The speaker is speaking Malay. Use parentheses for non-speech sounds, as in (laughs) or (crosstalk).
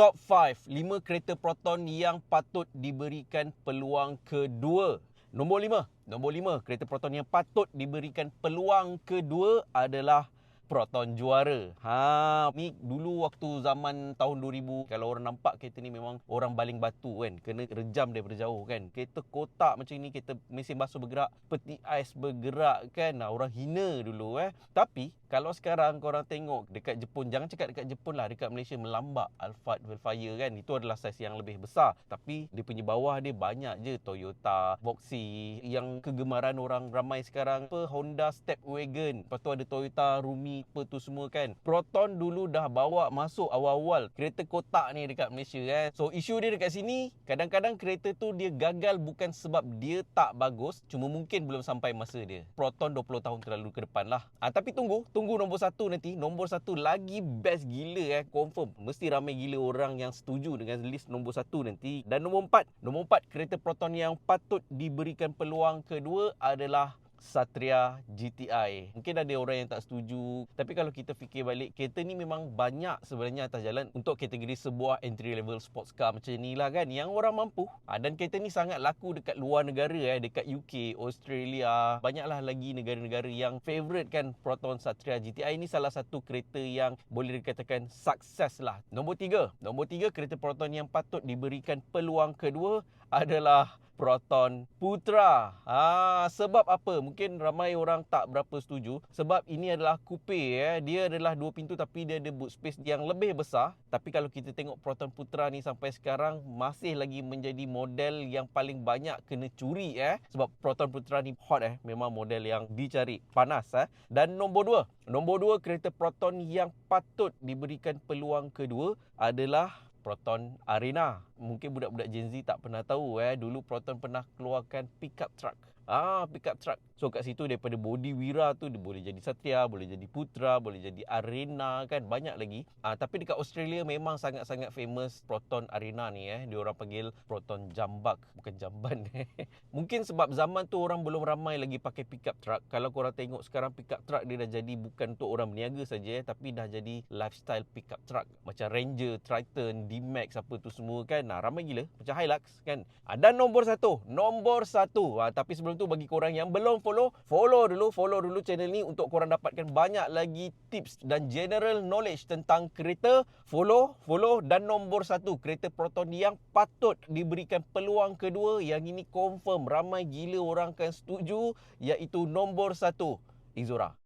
Top 5, 5 kereta Proton yang patut diberikan peluang kedua. Nombor 5, nombor 5 kereta Proton yang patut diberikan peluang kedua adalah Proton juara. Ha, ni dulu waktu zaman tahun 2000 kalau orang nampak kereta ni memang orang baling batu kan. Kena rejam daripada jauh kan. Kereta kotak macam ni, kereta mesin basuh bergerak, peti ais bergerak kan. Ha, orang hina dulu eh. Tapi kalau sekarang korang tengok dekat Jepun, jangan cakap dekat Jepun lah, dekat Malaysia melambak Alphard Velfire kan. Itu adalah saiz yang lebih besar. Tapi dia punya bawah dia banyak je Toyota, Voxy, yang kegemaran orang ramai sekarang apa Honda Stepwagon. Lepas tu ada Toyota Rumi apa tu semua kan. Proton dulu dah bawa masuk awal-awal kereta kotak ni dekat Malaysia kan. So isu dia dekat sini, kadang-kadang kereta tu dia gagal bukan sebab dia tak bagus, cuma mungkin belum sampai masa dia. Proton 20 tahun terlalu ke depan lah. Ha, tapi tunggu, tunggu nombor satu nanti. Nombor satu lagi best gila eh, confirm. Mesti ramai gila orang yang setuju dengan list nombor satu nanti. Dan nombor empat, nombor empat kereta Proton yang patut diberikan peluang kedua adalah Satria GTI. Mungkin ada orang yang tak setuju, tapi kalau kita fikir balik, kereta ni memang banyak sebenarnya atas jalan untuk kategori sebuah entry level sports car macam ni lah kan, yang orang mampu. Ha, dan kereta ni sangat laku dekat luar negara eh, dekat UK, Australia, banyaklah lagi negara-negara yang favourite kan Proton Satria GTI ni salah satu kereta yang boleh dikatakan sukses lah. Nombor tiga, nombor tiga kereta Proton yang patut diberikan peluang kedua adalah Proton Putra. Ha, sebab apa? Mungkin ramai orang tak berapa setuju. Sebab ini adalah coupe. Eh. Dia adalah dua pintu tapi dia ada boot space yang lebih besar. Tapi kalau kita tengok Proton Putra ni sampai sekarang masih lagi menjadi model yang paling banyak kena curi. Eh. Sebab Proton Putra ni hot. Eh. Memang model yang dicari. Panas. Eh. Dan nombor dua. Nombor dua kereta Proton yang patut diberikan peluang kedua adalah Proton Arena. Mungkin budak-budak Gen Z tak pernah tahu eh. Dulu Proton pernah keluarkan pickup truck. Ah, pickup truck. So kat situ daripada body Wira tu dia boleh jadi Satria, boleh jadi Putra, boleh jadi Arena kan banyak lagi. Ah, tapi dekat Australia memang sangat-sangat famous Proton Arena ni eh. Dia orang panggil Proton Jambak, bukan Jamban. (laughs) Mungkin sebab zaman tu orang belum ramai lagi pakai pickup truck. Kalau korang tengok sekarang pickup truck dia dah jadi bukan untuk orang berniaga saja eh, tapi dah jadi lifestyle pickup truck. Macam Ranger, Triton, D-Max apa tu semua kan. Nah, ramai gila. Macam Hilux kan. Ah, dan nombor satu. Nombor satu. Ah, tapi sebelum tu bagi korang yang belum follow, follow dulu, follow dulu channel ni untuk korang dapatkan banyak lagi tips dan general knowledge tentang kereta. Follow, follow dan nombor satu kereta Proton yang patut diberikan peluang kedua yang ini confirm ramai gila orang akan setuju iaitu nombor satu Izura.